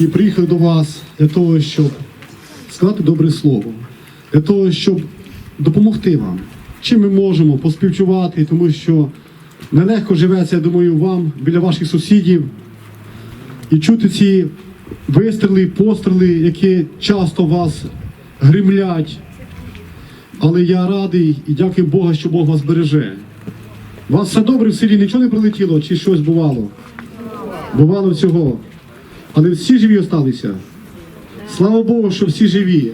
і приїхали до вас для того, щоб сказати добре слово, для того, щоб допомогти вам. Чим ми можемо поспівчувати, тому що нелегко живеться, я думаю, вам біля ваших сусідів і чути ці вистріли, постріли, які часто вас гримлять. Але я радий і дякую Богу, що Бог вас береже. У вас все добре в селі, нічого не прилетіло чи щось бувало? Бувало всього. Але всі живі осталися. Слава Богу, що всі живі.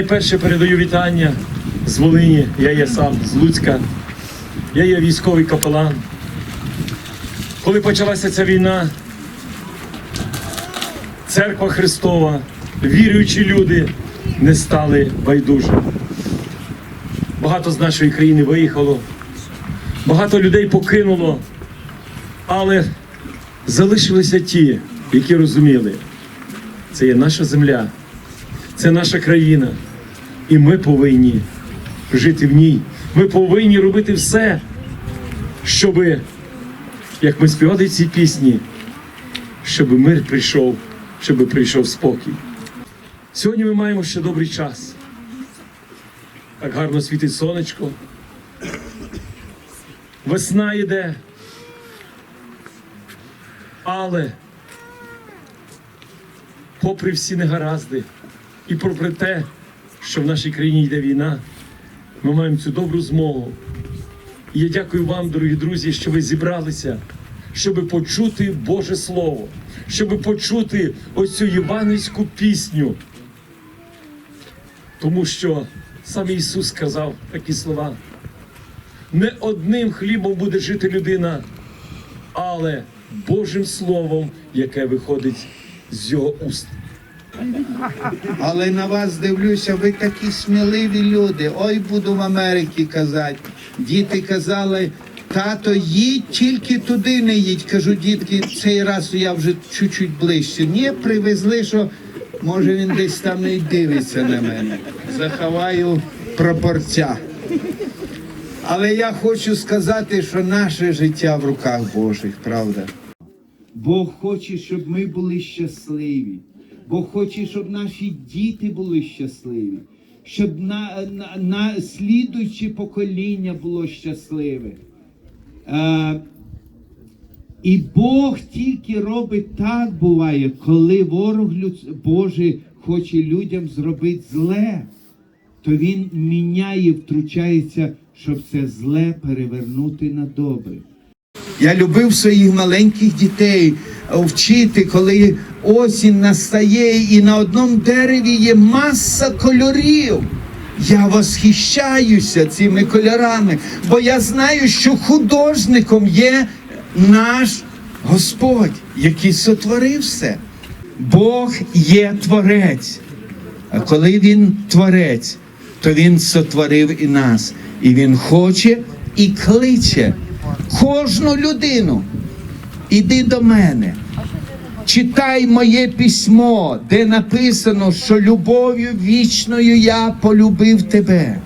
Найперше передаю вітання з Волині. Я є сам з Луцька. Я є військовий капелан. Коли почалася ця війна, церква Христова, віруючі люди не стали байдужими. Багато з нашої країни виїхало, багато людей покинуло, але залишилися ті, які розуміли, це є наша земля. Це наша країна, і ми повинні жити в ній. Ми повинні робити все, щоб, як ми співали ці пісні, щоб мир прийшов, щоб прийшов спокій. Сьогодні ми маємо ще добрий час. Так гарно світить сонечко. Весна йде. Але попри всі негаразди, і попри те, що в нашій країні йде війна, ми маємо цю добру змогу. І я дякую вам, дорогі друзі, що ви зібралися, щоб почути Боже Слово, щоб почути ось цю євангельську пісню. Тому що сам Ісус сказав такі слова: не одним хлібом буде жити людина, але Божим Словом, яке виходить з його уст. Але на вас дивлюся, ви такі сміливі люди. Ой, буду в Америці казати. Діти казали, тато, їдь, тільки туди не їдь. Кажу, дітки, цей раз я вже чуть-чуть ближче. Ні, привезли, що може він десь там і дивиться на мене. Заховаю пропорця. Але я хочу сказати, що наше життя в руках Божих, правда? Бог хоче, щоб ми були щасливі. Бог хоче, щоб наші діти були щасливі, щоб на, на, на слідуюче покоління було щасливе. Е, і Бог тільки робить так буває, коли ворог люд... Божий хоче людям зробити зле, то він міняє, втручається, щоб це зле перевернути на добре. Я любив своїх маленьких дітей вчити, коли осінь настає, і на одному дереві є маса кольорів. Я восхищаюся цими кольорами, бо я знаю, що художником є наш Господь, який сотворив все. Бог є творець. А коли він творець, то він сотворив і нас. І він хоче і кличе кожну людину. Іди до мене. Читай моє письмо, де написано, що любов'ю вічною я полюбив тебе.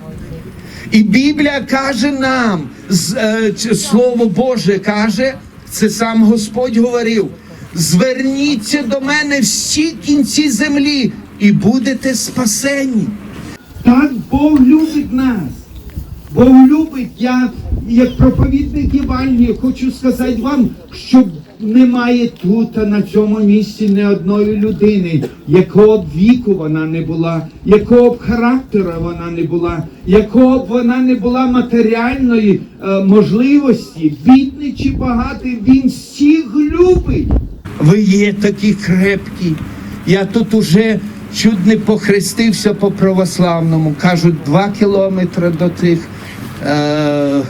І Біблія каже нам, е, Слово Боже каже, це сам Господь говорив: зверніться до мене всі кінці землі і будете спасені. Так Бог любить нас. Бог любить, я як проповідник Євангелія хочу сказати вам, що немає тут на цьому місці ні одної людини, якого б віку вона не була, якого б характера вона не була, якого б вона не була матеріальної е, можливості, бідний чи багатий, він всіх любить. Ви є такі крепкі. Я тут уже чуть не похрестився по православному. Кажуть, два кілометри до тих. Е,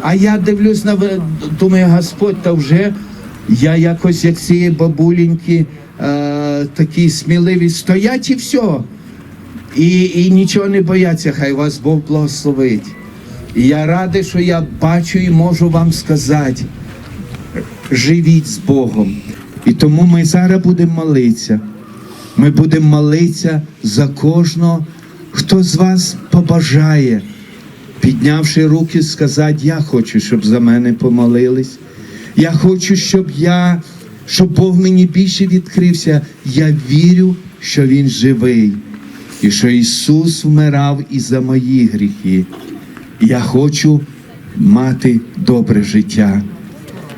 а я дивлюсь на думаю, Господь, та вже Я якось як ці бабуленьки, е, такі сміливі стоять і все. І, і нічого не бояться, хай вас Бог благословить. І я радий, що я бачу і можу вам сказати, живіть з Богом. І тому ми зараз будемо молитися. Ми будемо молитися за кожного, хто з вас побажає, піднявши руки, сказати, я хочу, щоб за мене помолились. Я хочу, щоб я, щоб Бог мені більше відкрився. Я вірю, що Він живий, і що Ісус вмирав і за мої гріхи. Я хочу мати добре життя.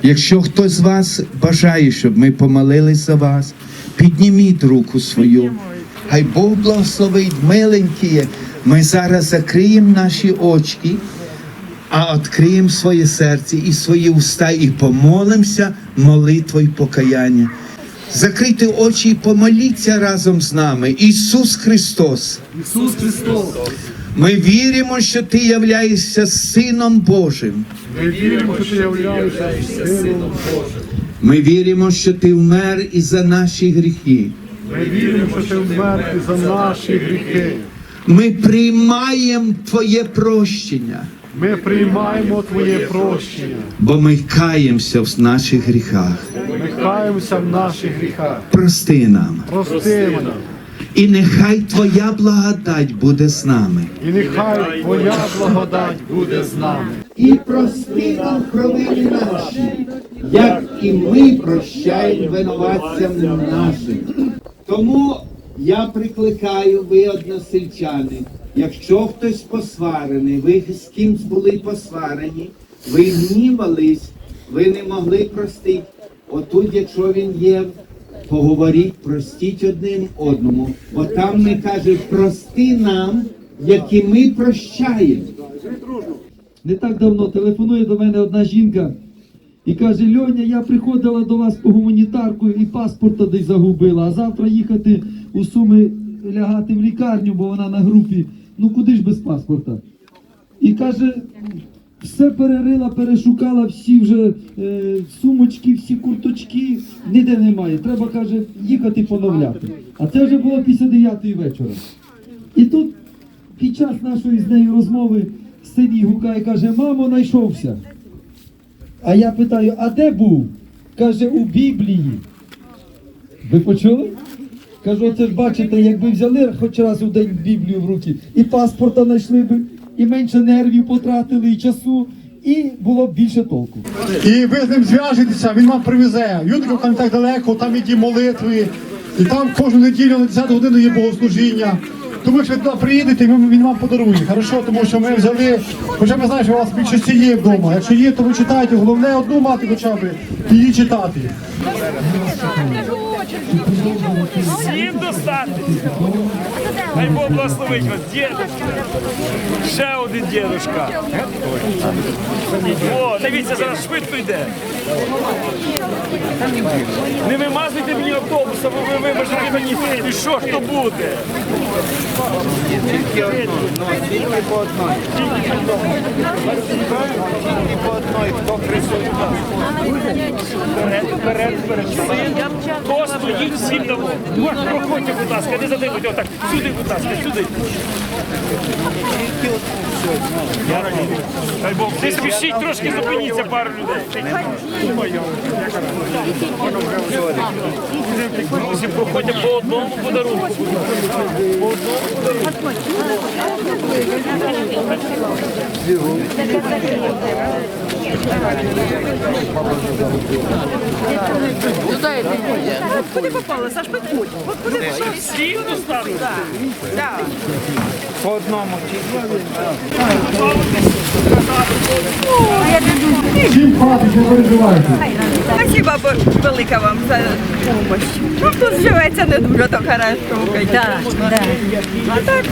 Якщо хтось з вас бажає, щоб ми помолились за вас, підніміть руку свою. Хай Бог благословить, миленькі. Ми зараз закриємо наші очки, а відкриємо своє серце і свої уста, і помолимося молитвою покаяння. Закрийте очі і помоліться разом з нами. Ісус Христос. Ісус Христос, Ми віримо, що Ти являєшся Сином Божим. ми віримо, що ти являєшся Сином Божим. Ми віримо, що Ти вмер і за наші гріхи. Ми віримо, що ти вмер і за наші гріхи. Ми приймаємо Твоє прощення, Ми приймаємо Твоє прощення. бо ми каємося в наших гріхах. Ми каємося в наших гріхах. Прости нам, Прости мене. і нехай Твоя благодать буде з нами. І нехай Твоя благодать буде з нами. І прости нам провини наші, як і ми прощаємо винуватцям нашим. Тому я прикликаю, ви односельчани, якщо хтось посварений, ви з кимсь були посварені, ви гнівались, ви не могли простити. Отут, якщо він є, поговоріть, простіть одним одному. Бо там ми каже, прости нам, як і ми прощаємо. Не так давно телефонує до мене одна жінка і каже: Льоня, я приходила до вас по гуманітарку і паспорта десь загубила, а завтра їхати у Суми лягати в лікарню, бо вона на групі. Ну куди ж без паспорта? І каже, все перерила, перешукала, всі вже е, сумочки, всі курточки, ніде немає. Треба, каже, їхати поновляти. А це вже було після 9 вечора. І тут під час нашої з нею розмови син їй гукає, каже, мамо, знайшовся. А я питаю, а де був? Каже, у Біблії. Ви почули? Кажу, оце ж бачите, якби взяли хоч раз у день Біблію в руки, і паспорта знайшли би, і менше нервів потратили, і часу, і було б більше толку. І ви з ним зв'яжетеся, він вам привезе. Там не так далеко, там і ті молитви. І там кожну неділю на 10 годину є богослужіння. Тому що ви туди приїдете, він вам подарує. Хорошо, тому що ми взяли, хоча ми знаємо, що у вас більшості є вдома. Якщо є, то ви читайте. Головне одну мати хоча б її читати. Всім достатньо. Хай Бог благословить вас, дідушка. Ще один дідушка. О, дивіться, зараз швидко йде. Не вимазуйте мені автобуса, ви вимажете мені. І що хто буде? Тільки по одній. Тільки по одній, хто присутній. Вперед, вперед, вперед. Син, хто стоїть, всім дамо. Проходьте, будь ласка, не задивуйте отак. Сюди, будь ласка, сюди. Не спішіть, трошки зупиніться пару людей. Друзі, проходять по одному подарунку. По одному подарунку. Куди попали? Саш, підходь. От куди пішов? По одному. Всім хватить, не переживайте. Спасибо бо- велике вам за допомогу. Ну, тут живеться не дуже так хорошо. Так, так.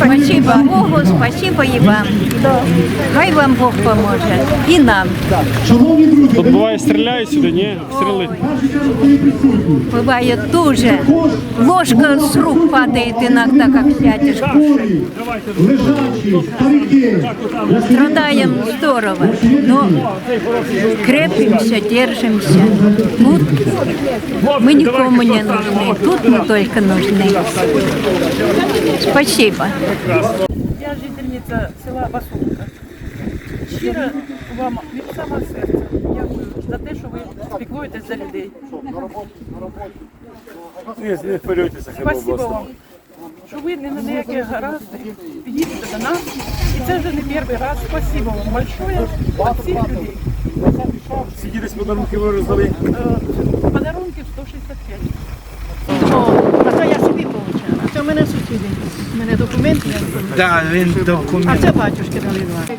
А так, Спасибо Богу, спасибо і вам. Хай вам Бог поможе. І нам. Шановні друзі, Тут буває стріляють сюди, ні? Стріли. Буває дуже. Ложка з рук падає иногда, как сядешь. хворі, лежачі, старики, Страдаем здорово, но крепимся, держимся. Тут мы никому не нужны, тут мы только нужны. Спасибо. Я жительниця села Басовка. Щиро вам від самого серця дякую за те, що ви піклуєтесь за людей. Не хвилюйтеся, Спасибо вам, що ви не на ніякі гаразди підійдете до нас. І це вже не перший раз. Спасибо вам большое від всіх людей. Десь подарунки ви роздали. Е, Подарунки 165. А то я собі получила. Сусіди. У мене документи. Да, він А документ. це батюшки дали два.